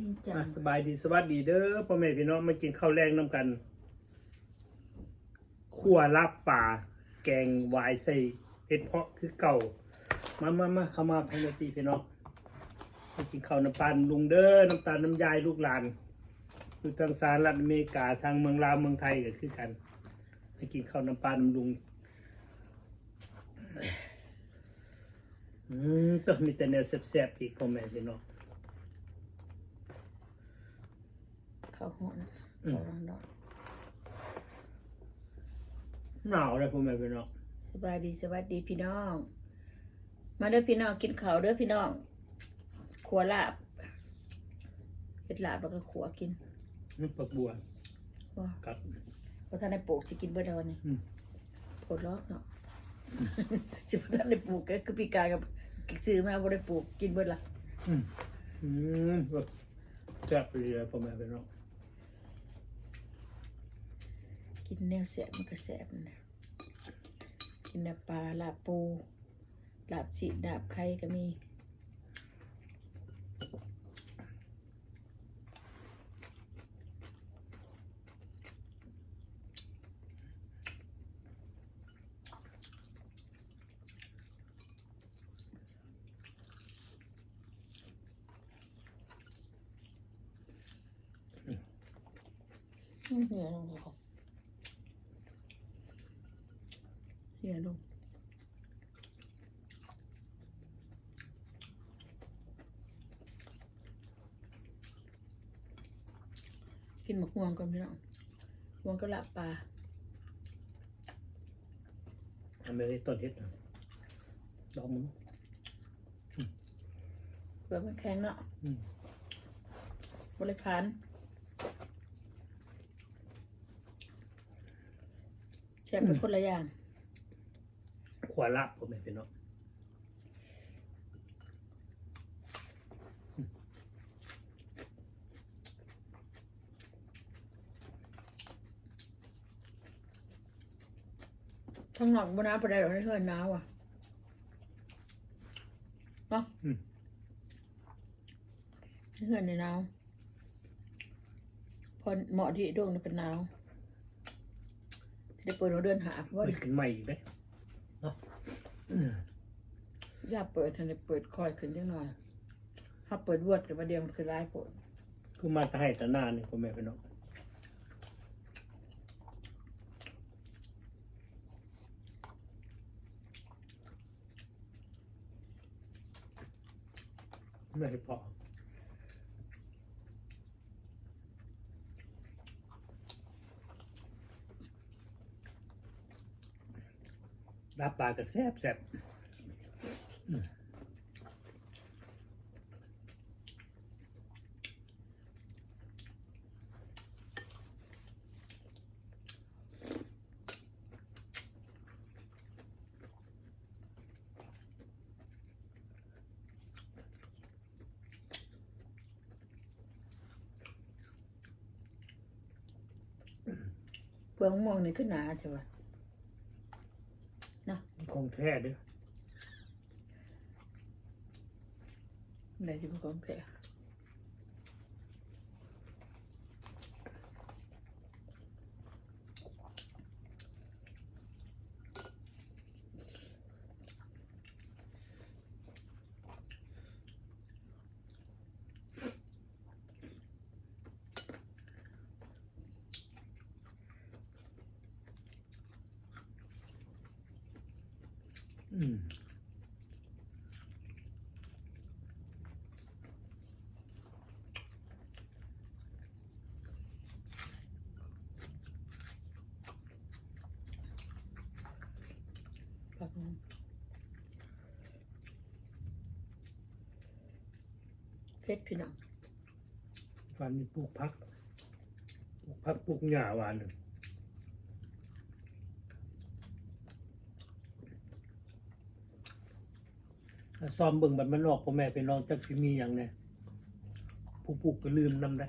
จริงจังอะสบายดีสวัสดีเด้อพ่อแม่พี่น้องมากินข้าวแรงน้ำกันขั่วลาบป่า แกงหวายใส่เห็ดเพาะคือเก่า มามามาเข้ามาพ่อแม่พี่พี่น้องมากินข้าวน้ำตาลลุงเด้อน้ำตาลน้ำยายลูกหลานอยู่ทางสหรัฐอเมริกาทางเมืองลาวเมืองไทยก็คือกันมากินข้าวน้ำปลาน้ำลุงอืมต้องมีแต่แนวแซ่บๆอีกพ่อแม่พี่น้อง เขาหอนอืมเขาร้อนร้อนหนาวเลยพ่อแม่พี่น้องสบายดีสวัสดีพี่น้อง มาเด้อพี่น้องกินข้าวเด้อพี่น้องขัวลาบเห็ดลาบแล้วก็ขัวกินนี่ปักบัวว่ากับพอท่านได้ปลูกจะกินเบ่ดอนนี่อืมผลล็อกเนาะสิพอท่านได้ปลูกก็คือปีกายกับซื้อมาบ่ได้ปลูกกินเบิดละอืมอืมแบบแซ่บไปเลยพ่อแม่พี่น้อง กินแนวแสบมันก็แสบนั่นะกินปลาลาบปูลาบสีลาบไข่ก็มีอืมเหี่ย ลงเลยครับเหี่ยลง กินหมกม่วงก่อนพี่น้องม่วงก็ลาบปลาทำไปได้ต้นเห็ดนะดอกมึงเปลือกมันแข็งเนาะอืมบริพานแช่เป็นคนละอย่าง ขวาลับพ่อแม่พี่น้องข้างนอกบนน้ำไปได้หรอกในเทือนหนาวอะเนาะอืมในเทือนในหนาวพอเหมาะที่ดวงนี่เป็นหนาวจะได้เปิดหัวเดือนหาเพราะว่า เปิดขึ้นใหม่อีกไหมเนาะ อย่าเปิดทันเปิดคอยขึ้นจังหน่อย ถ้าเปิดวดกับประเดี๋ยวมันคือร้ายปวดคือมาแตะให้แต่หน้านี่พ่อแม่พี่น้องไม่พอ รับปลากระแซบแซบเปลือกมะม่วงนี่ขึ้นหนาใช่ปะ ของแท้เด้อไหนที่มันของแท้ ครับผมเพชรพี่น้องวันนี้ปลูกพัก ปลูกพักปลูกหญ้าหวานหนึ่ง ซ้อมเบิ่งบัดมันออกพ่อแม่ไปน้องจักสิมีอย่างไงผู้ปลูกก็ลืมนำได้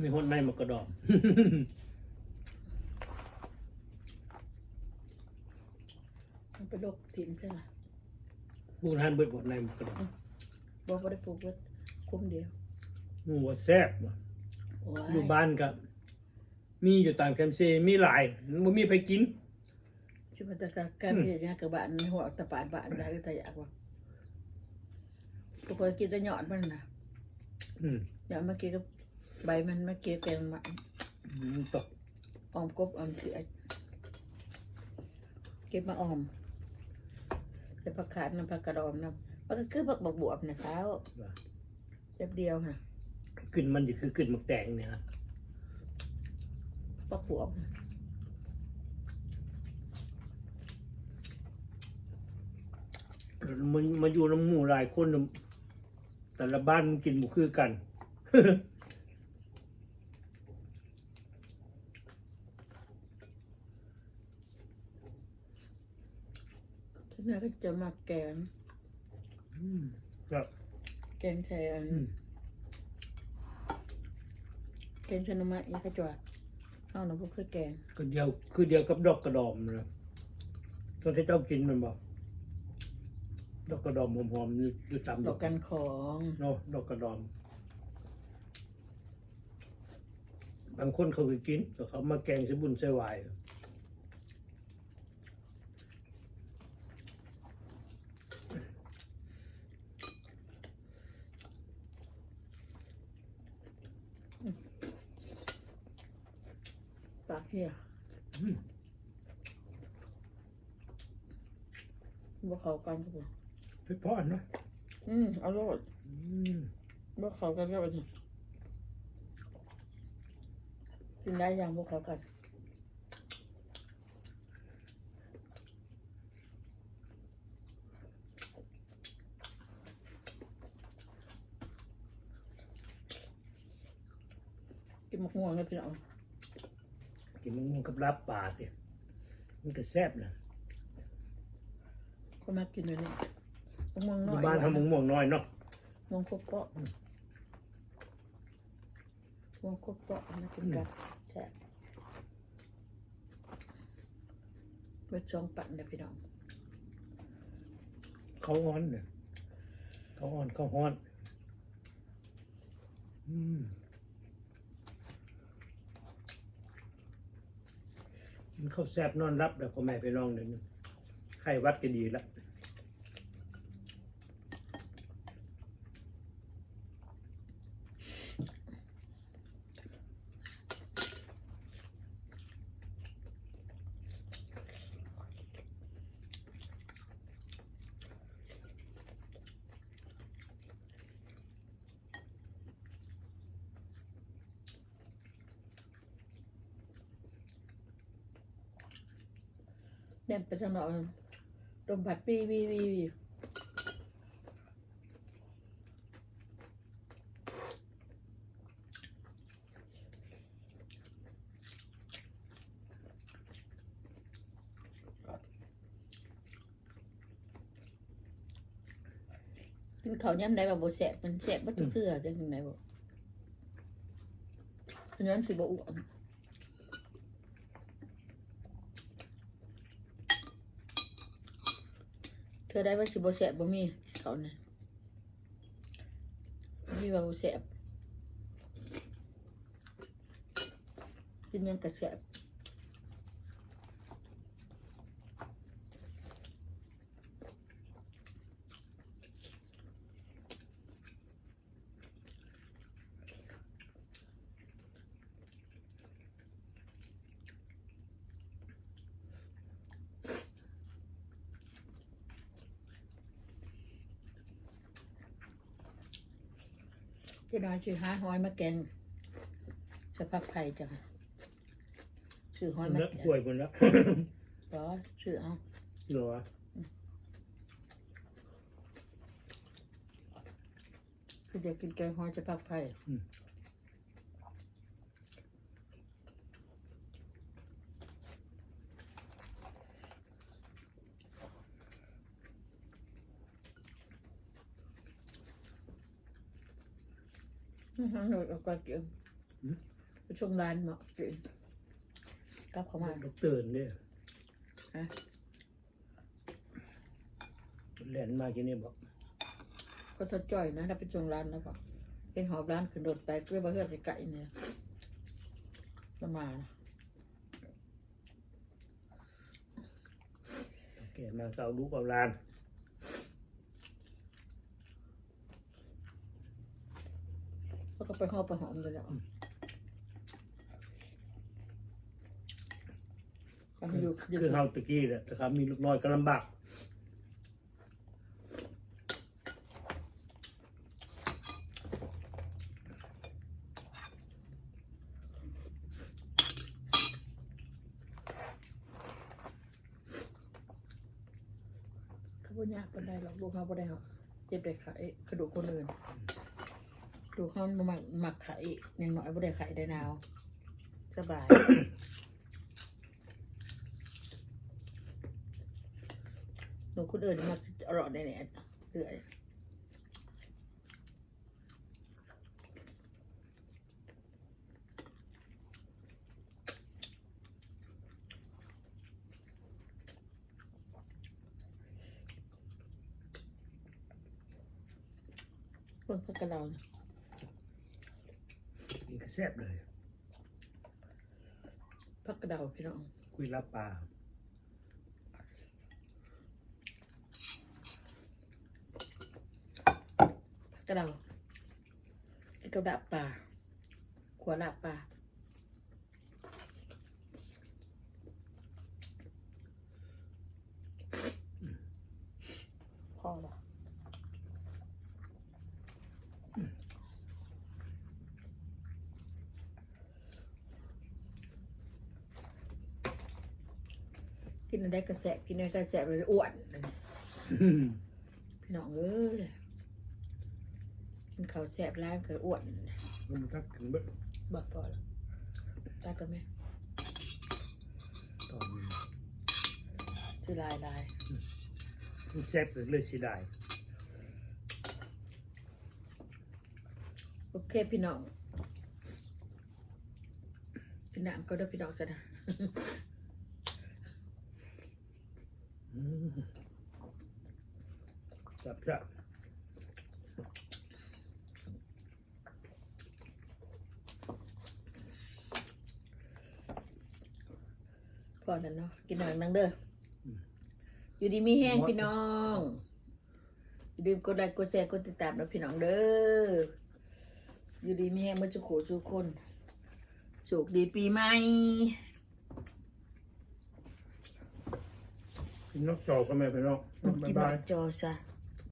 มีหดในมากระดอมมันเป็นลบถิ่นใช่ไหมปูนหันเบิดบดในหมกกระดองบอกว่าได้ปลูกเบิดคุ้มเดียวหมูว่าแซ่บว่ะโอ้อยู่บ้านก็ มีอยู่ตามแคมป์เซมีหลายมันมีไปกินชิบะตะกะการมีอย่างกับบ้านหัวตะปานบ้านได้แต่อยากว่าทุกคนกินแต่หยอดมันนะอืมหยอดเมื่อกี้ก็ใบมันเมื่อกี้แกงมาอืมต่อออมกบออมเถื่อนเก็บมาออมใส่ผักขาดน้ำผักกระดอมน้ำมันก็คือผักบวบวบนะเช้าว่าเดียวเดียวค่ะขึ้นมันจะคือขึ้นหมักแตงเนี่ยฮะ ผักบวบน่ะมันมาอยู่น้ำหมู่หลายคนน่ะแต่ละบ้านมันกินบุคือกันที่นั่นก็จะมาแกงอืมครับ แกงไทยอันอืมแกงชนมะอีกระจวด เอาหนูก็คือแกงก็เดียวคือเดียวกับดอกกระดอมนะตอนที่เจ้ากินมันบอกดอกกระดอมหอมๆอยู่อยู่ตามดอกกันของเนาะดอกกระดอม บางคนเขาไปกินแต่เขามาแกงใส่บุญใส่หวาย ปากเหี่ยอืมบ่เข้ากันก็บ่ไปพอนเนาะอืมเอาโลดอืมบ่เข้ากันก็บ่นี่กินได้ยังบ่เข้ากันกินมะม่วงเลยพี่น้อง กินมะม่วงกับลาบป่าสิมันก็แซ่บนะคนมากินเลยนี่มะม่วงอน้อยู่ยบ้านทำมะม่วงน้อยเนาะมะม่วงครบเปาะมะม่วงครบเปาะมากินกันแซ่บเบิดสองปั่นเด้อพี่น้องเขาอ่อนเนี่ยเขาอ่อนเขาฮ้อน อืม มันเข้าวแซ่บนอนรับเดี๋ยวพ่อแม่ไปลองเดี๋ยวนี้ไข้วัดก็ดีละ นไปทางนอกลมพัดปีวีวีวีกินข้าวย่ำได้แบบโบแสบมันแสบมันเสื้อจังไหนบ่อันนั้นสิบ่อ้วน ธอได้ว่าสิบ่แสบบ่มีเขาเนี่ยมีว่าบ่แสบกินยังกระแสบ จะนอนชื่อหาหอยมาแกงสะพักไผ่จ้ะค่ะชื่อหอยมาแล้วแกงป่วยหมดแล้วเหรอชื่อเอาเหรอคือเด็กกินแกงหอยสะพักไผ่อื อฮึหนูเอาก่อนกินไปชงร้านเหมาะกินกลับเข้ามา ดอกเตอร์เนี่ยฮะ แหลนมากินนี่บอกก็สะจ่อยนะถ้าไปจงร้านแล้วก็เป็นหอบร้านขึ้นรถไปเพื่อมาเพื่อจะไก่เนี่ยจะมานะแกมาเกาลูกเอาลาน แล้วก็ไปหอบไปหอมเลยแล้วก็ให้อยู่อยู่คือเฮาตะกี้แหละแต่ครับมีลูกน้อยก็ลำบากเขาบ่ยากปานใดหรอกลูกเขาบ่ได้หรอกเจ็บได้ไข้กระดูกคนอื่น ลูกเขาบ่มักหมักไข้อย่างน้อยบ่ได้ไข้ได้นาว สบาย หนูคนอื่นมักจะอร่อยแน่ๆเรื่อยเพิ่งพักกระเรานะ แซ่บเลย พักกระเดาพี่น้อง คุยรับปลาพักกระเดาไอ้กระดับปลาขวาลาบปลา กินอะไรกระแสบกินอะไรกระแสบเลยอ้วนพี่น้องเอ้ยกินข้าวแสบร้ายมันเคยอ้วนมันทักถึงเบิดบอกพอแล้วตัดกันไหมตอนนี้สิลายลายมันแซ่บเลยเลยสิได้โอเคพี่น้องกินน้ำก็ได้อพี่น้องจะนะอืม จับจับพอแล้วเนาะกินหนังนังเด้อออยู่ดีมีแห้งพี่น้องอย่าลืมกดไลค์กดแชร์กดติดตามนะพี่น้องเด้ออยู่ดีมีแห้งมันจะโขทุกคนสุขดีปีใหม่ กินนกจอกก็ไม่ไปนอกกิบ๊ายนหบาน้ายจอซะ